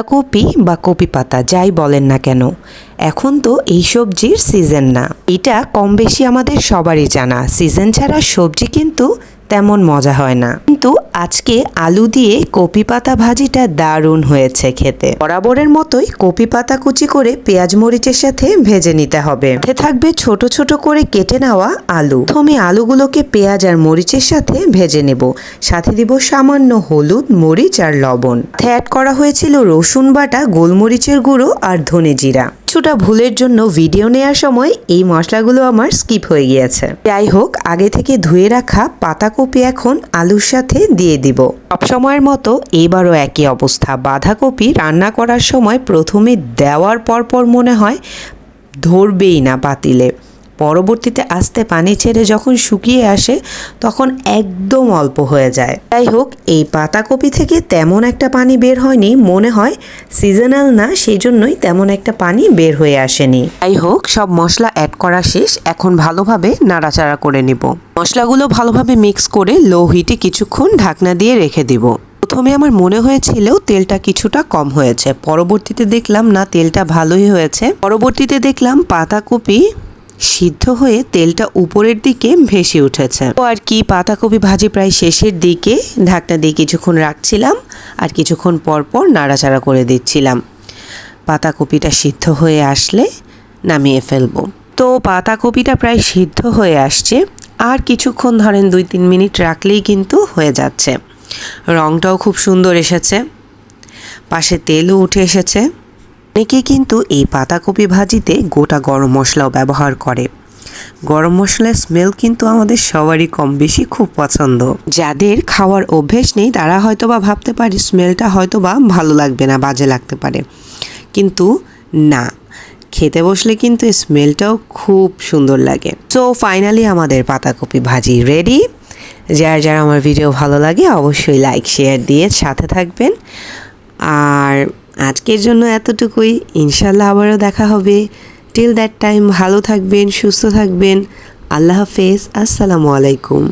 বাঁধাকপি বা কপি পাতা, যাই বলেন না কেন। এখন তো এই সবজির সিজন না। এটা কম বেশি আমাদের সবারই জানা। সিজন ছাড়া সবজি কিন্তু তেমন মজা হয় না। কিন্তু আজকে আলু দিয়ে কপি পাতা ভাজিটা দারুণ হয়েছে খেতে। বরাবরের মতোই কপি পাতা কুচি করে পেঁয়াজ মরিচের সাথে ভেজে নিতে হবে। সাথে থাকবে ছোট ছোট করে কেটে নেওয়া আলু। প্রথমে আলুগুলোকে পেঁয়াজ আর মরিচের সাথে ভেজে নেব। সাথে দিব সামান্য হলুদ, মরিচ আর লবণ। অ্যাড করা হয়েছিল রসুন বাটা, গোলমরিচের গুঁড়ো আর ধনে জিরা। কিছুটা ভুলের জন্য ভিডিও নেওয়ার সময় এই মশলাগুলো আমার স্কিপ হয়ে গিয়েছে। যাই হোক, আগে থেকে ধুয়ে রাখা পাতাকপি এখন আলুর সাথে দিয়ে দিব। সবসময়ের মতো এবারও একই অবস্থা। বাঁধাকপি রান্না করার সময় প্রথমে দেওয়ার পরপর মনে হয় ধরবেই না পাতিলে। পরবর্তীতে আস্তে পানি ছেড়ে যখন শুকিয়ে আসে, তখন একদম অল্প হয়ে যায়। যাই হোক, এই পাতাকপি থেকে তেমন একটা পানি বের হয়নি, মনে হয় সিজনাল না সেই জন্যই তেমন একটা পানি বের হয়ে আসেনি। যাই হোক, সব মশলা অ্যাড করা শেষ, এখন ভালোভাবে নাড়াচাড়া করে নিব। মশলাগুলো ভালোভাবে মিক্স করে লো হিটে কিছুক্ষণ ঢাকনা দিয়ে রেখে দিব। প্রথমে আমার মনে হয়েছিল তেলটা কিছুটা কম হয়েছে, পরবর্তীতে দেখলাম না, তেলটা ভালোই হয়েছে। পরবর্তীতে দেখলাম পাতাকপি সিদ্ধ হয়ে তেলটা উপরের দিকে ভেসে উঠেছে। তো আর কি, পাতাকপি ভাজি প্রায় শেষের দিকে। ঢাকনা দিয়ে কিছুক্ষণ রাখছিলাম আর কিছুক্ষণ পর পর নাড়াচাড়া করে দিচ্ছিলাম। পাতাকপিটা সিদ্ধ হয়ে আসলে নামিয়ে ফেলব। তো পাতাকপিটা প্রায় সিদ্ধ হয়ে আসছে। আর কিছুক্ষণ ধরেন দুই তিন মিনিট রাখলেই কিন্তু হয়ে যাচ্ছে। রংটাও খুব সুন্দর এসেছে। পাশে তেলও উঠে এসেছে। অনেকে কিন্তু এই পাতাকপি ভাজিতে গোটা গরম মশলাও ব্যবহার করে। গরম মশলার স্মেল কিন্তু আমাদের সবারই কম বেশি খুব পছন্দ। যাদের খাওয়ার অভ্যেস নেই, তারা হয়তো বা ভাবতে পারে স্মেলটা হয়তো বা ভালো লাগবে না, বাজে লাগতে পারে। কিন্তু না, খেতে বসলে কিন্তু স্মেলটাও খুব সুন্দর লাগে। সো ফাইনালি আমাদের পাতাকপি ভাজি রেডি যার যার আমার ভিডিও ভালো লাগে, অবশ্যই লাইক শেয়ার দিয়ে সাথে থাকবেন। আর আজকের জন্য এতটুকুই। ইনশাল্লাহ আবারও দেখা হবে। টিল দ্যাট টাইম ভালো থাকবেন, সুস্থ থাকবেন। আল্লাহ হাফেজ। আসসালামু আলাইকুম।